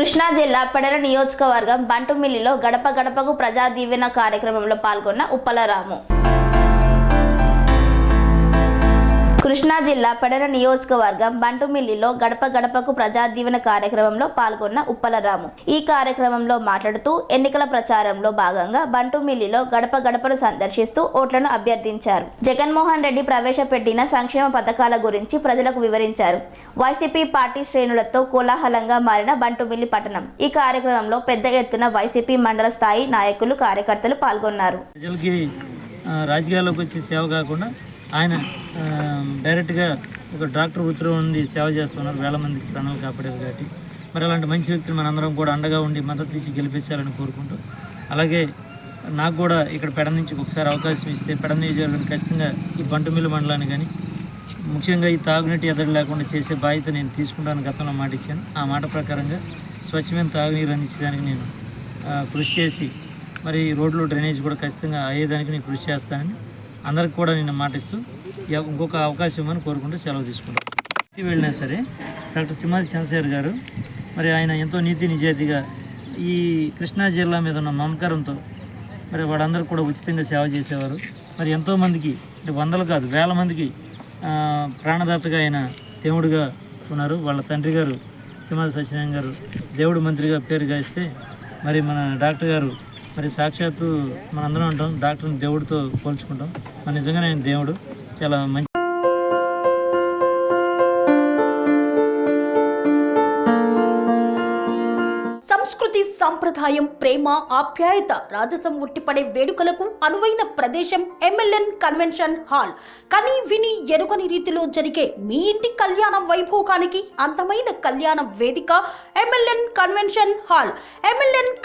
కృష్ణా జిల్లా పెడర నియోజకవర్గం బంటుమిల్లిలో గడప గడపకు ప్రజా దీవెన కార్యక్రమంలో పాల్గొన్న ఉప్పలరాము. కృష్ణా జిల్లా పెడర నియోజకవర్గం బంటుమిల్లిలో గడప గడపకు ప్రజా దీవెన కార్యక్రమంలో పాల్గొన్న ఉప్పలరాము ఈ కార్యక్రమంలో మాట్లాడుతూ ఎన్నికల ప్రచారంలో భాగంగా బంటుమిల్లిలో గడప గడపను సందర్శిస్తూ ఓట్లను అభ్యర్థించారు. జగన్మోహన్ రెడ్డి ప్రవేశపెట్టిన సంక్షేమ పథకాల గురించి ప్రజలకు వివరించారు. వైసీపీ పార్టీ శ్రేణులతో కోలాహలంగా మారిన బంటుమిల్లి పట్టణం. ఈ కార్యక్రమంలో పెద్ద ఎత్తున వైసీపీ మండల స్థాయి నాయకులు కార్యకర్తలు పాల్గొన్నారు. రాజకీయాల్లోకి వచ్చి సేవ కాకుండా ఆయన డైరెక్ట్గా ఒక డాక్టర్ ఉత్తరం ఉండి సేవ చేస్తున్నారు. వేల మందికి ప్రాణాలు కాపాడారు కాబట్టి. మరి అలాంటి మంచి వ్యక్తిని మనందరం కూడా అండగా ఉండి మద్దతు ఇచ్చి గెలిపించాలని కోరుకుంటూ అలాగే నాకు కూడా ఇక్కడ పెడ నుంచి ఒకసారి అవకాశం ఇస్తే పెడ నియోజకవర్గం ఖచ్చితంగా ఈ బంటుమిల్లు మండలాన్ని కానీ ముఖ్యంగా ఈ తాగునీటి ఎదడి లేకుండా చేసే బాధ్యత నేను తీసుకుంటాను గతంలో మాట ఇచ్చాను. ఆ మాట ప్రకారంగా స్వచ్ఛమైన తాగునీరు అందించడానికి నేను కృషి చేసి మరి రోడ్లు డ్రైనేజ్ కూడా ఖచ్చితంగా అయ్యేదానికి నేను కృషి చేస్తానని అందరికి కూడా నేను మాటిస్తూ ఇంకొక అవకాశం ఇవ్వమని కోరుకుంటూ సెలవు తీసుకుంటాను ఎక్కడికి వెళ్ళినా సరే డాక్టర్ సింహాది చంద్రశేఖర్ గారు మరి ఆయన ఎంతో నీతి నిజాయితీగా ఈ కృష్ణా జిల్లా మీద ఉన్న మమకారంతో మరి వాళ్ళందరూ కూడా ఉచితంగా సేవ చేసేవారు. మరి ఎంతోమందికి అంటే వందలు కాదు వేల మందికి ప్రాణదాతగా ఆయన దేవుడిగా ఉన్నారు. వాళ్ళ తండ్రి గారు సింహాది సత్యనారాయణ గారు దేవుడు మంత్రిగా పేరు గాయిస్తే మరి మన డాక్టర్ గారు మరి సాక్షాత్తు మనందరం అంటాం డాక్టర్ని దేవుడితో పోల్చుకుంటాం. మరి నిజంగానే ఆయన దేవుడు. చాలా మంచి సంస్కృతి సాంప్రదాయం ప్రేమ ఆప్యాయత రాజసం ఉట్టిపడే వేడుకలకు అనువైన ప్రదేశం ఎంఎల్ఎన్ కన్వెన్షన్ హాల్. కని విని ఎరుగని రీతిలో జరిగే మీ ఇంటి కళ్యాణ వైభోగానికి అందమైన కళ్యాణ వేదిక MLN convention hall. MLN